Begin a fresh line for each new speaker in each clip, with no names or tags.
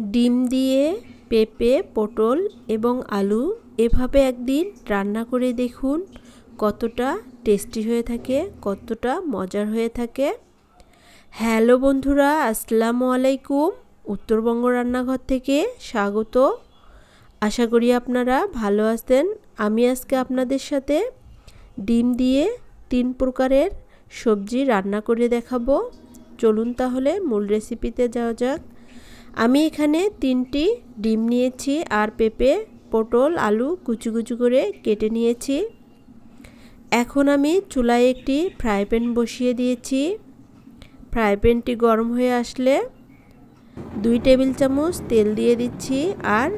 ডিম দিয়ে, পেঁপে, পটল এবং আলু এভাবে একদিন রান্না করে দেখুন কতটা টেস্টি হয়ে থাকে, কতটা মজার হয়ে থাকে। হ্যালো বন্ধুরা, আসসালামু আলাইকুম। উত্তরবঙ্গ রান্নাঘর থেকে স্বাগত। আশা করি আপনারা ভালো আছেন। আমি আজকে আপনাদের সাথে ডিম দিয়ে তিন প্রকারের সবজি রান্না করে দেখাবো। চলুন তাহলে মূল রেসিপিতে যাওয়া যাক। আমি এখানে তিনটি ডিম নিয়েছি আর পেঁপে, পটল, আলু কুচু কুচু করে কেটে নিয়েছি। এখন আমি চুলায় একটি ফ্রাই প্যান বসিয়ে দিয়েছি। ফ্রাই প্যানটি গরম হয়ে আসলে দুই টেবিল চামচ তেল দিয়ে দিচ্ছি আর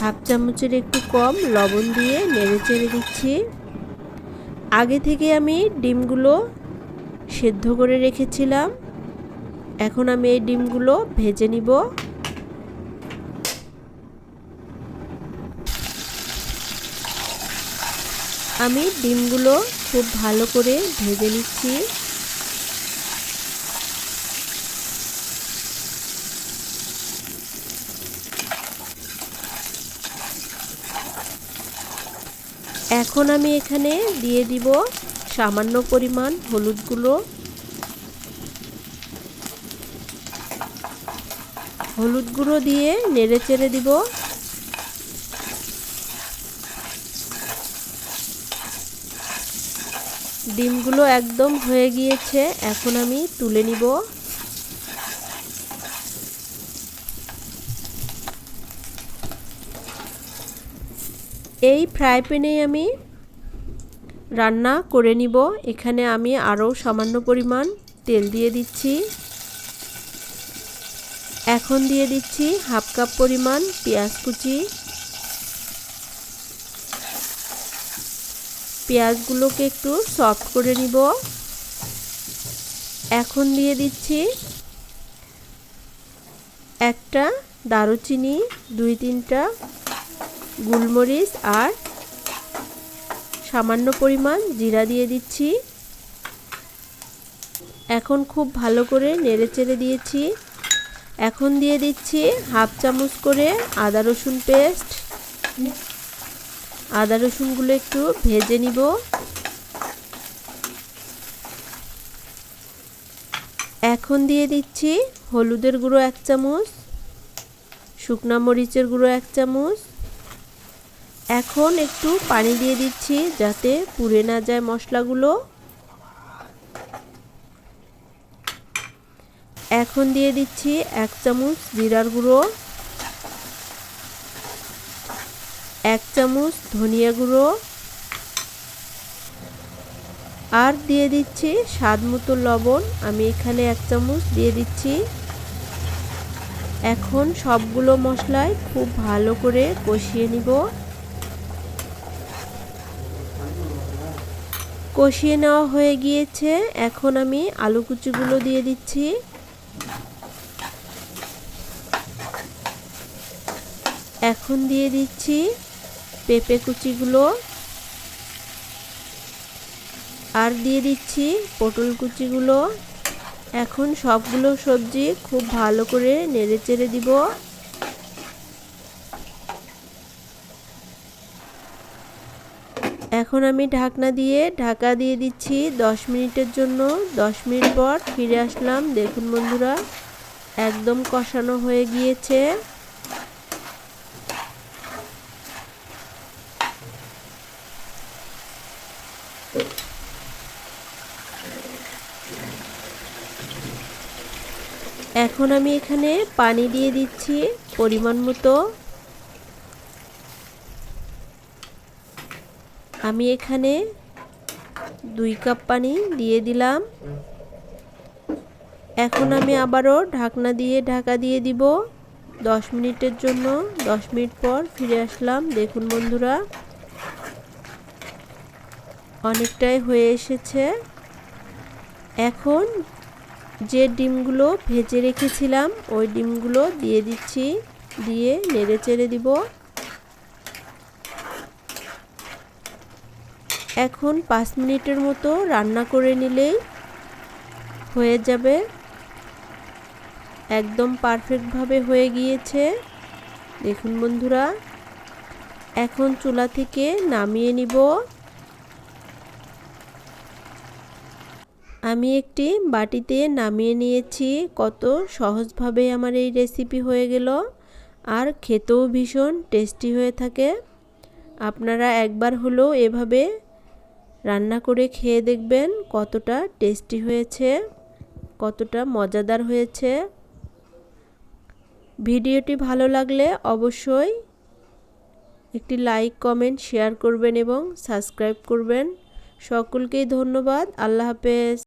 হাফ চামচের একটু কম লবণ দিয়ে নেড়ে চেড়ে দিচ্ছি। আগে থেকে আমি ডিমগুলো সেদ্ধ করে রেখেছিলাম। এখন আমি এই ডিমগুলো ভেজে নিব। আমি ডিমগুলো খুব ভালো করে ভেজে নিচ্ছি। এখন আমি এখানে দিয়ে দিব সামান্য পরিমাণ হলুদ গুঁড়ো হলুদ গুঁড়ো দিয়ে নেড়ে চেড়ে দিব। ডিমগুলো একদম হয়ে গিয়েছে, এখন আমি তুলে নিব। এই ফ্রাই প্যানে আমি রান্না করে নিব। এখানে আমি আরও সামান্য পরিমাণ তেল দিয়ে দিচ্ছি। এখন দিয়ে দিচ্ছি হাফ কাপ পরিমাণ পেঁয়াজ কুচি। পেঁয়াজগুলোকে একটু সফট করে নিব। এখন দিয়ে দিচ্ছি একটা দারুচিনি, দুই তিনটা গোলমরিচ আর সামান্য পরিমাণ জিরা দিয়ে দিচ্ছি। এখন খুব ভালো করে নেড়ে চেড়ে দিয়েছি। এখন দিয়ে দিচ্ছি হাফ চামচ করে আদা রসুন পেস্ট। আদা রসুনগুলো একটু ভেজে নিব। এখন দিয়ে দিচ্ছি হলুদের গুঁড়ো এক চামচ, শুকনা মরিচের গুঁড়ো এক চামচ। এখন একটু পানি দিয়ে দিচ্ছি যাতে পুড়ে না যায় মশলাগুলো। এখন দিয়ে দিচ্ছি এক চামচ জিরার গুঁড়ো, এক চামচ ধনিয়া গুঁড়ো আর দিয়ে দিচ্ছি স্বাদ মতো লবণ। আমি এখানে এক চামচ দিয়ে দিচ্ছি। এখন সবগুলো মশলায় খুব ভালো করে কষিয়ে নিব। কষিয়ে নেওয়া হয়ে গিয়েছে। এখন আমি আলু কুচিগুলো দিয়ে দিচ্ছি। এখন দিয়ে দিচ্ছি পেঁপে কুচিগুলো। আর দিয়ে দিচ্ছি পটল কুচিগুলো। এখন সবগুলো সবজি খুব ভালো করে নেড়ে চেড়ে দিব। এখন আমি ঢাকনা দিয়ে ঢাকা দিয়ে দিচ্ছি দশ মিনিটের জন্য। দশ মিনিট পর ফিরে আসলাম। দেখুন বন্ধুরা, একদম কষানো হয়ে গিয়েছে। এখন আমি এখানে পানি দিয়ে দিচ্ছি পরিমাণ মতো। আমি এখানে দুই কাপ পানি দিয়ে দিলাম। এখন আমি আবারও ঢাকনা দিয়ে ঢাকা দিয়ে দিব। দশ মিনিটের জন্য, দশ মিনিট পর ফিরে আসলাম। দেখুন বন্ধুরা, অনেকটাই হয়ে এসেছে। এখন যে ডিমগুলো ভেজে রেখেছিলাম, ওই ডিমগুলো দিয়ে দিচ্ছি, দিয়ে নেড়ে চেড়ে দিব। এখন পাঁচ মিনিটের মতো রান্না করে নিলেই হয়ে যাবে। একদম পারফেক্টভাবে হয়ে গিয়েছে। দেখুন বন্ধুরা, এখন চুলা থেকে নামিয়ে নিব। আমি একটি বাটিতে নামিয়ে নিয়েছি, কত সহজভাবে আমার এই রেসিপি হয়ে গেল। আর খেতেও ভীষণ টেস্টি হয়ে থাকে। আপনারা একবার হলেও এভাবে রান্না করে খেয়ে দেখবেন কতটা টেস্টি হয়েছে, কতটা মজাদার হয়েছে। ভিডিওটি ভালো লাগলে অবশ্যই একটি লাইক, কমেন্ট, শেয়ার করবেন এবং সাবস্ক্রাইব করবেন। সকলকেই ধন্যবাদ। আল্লাহ হাফেজ।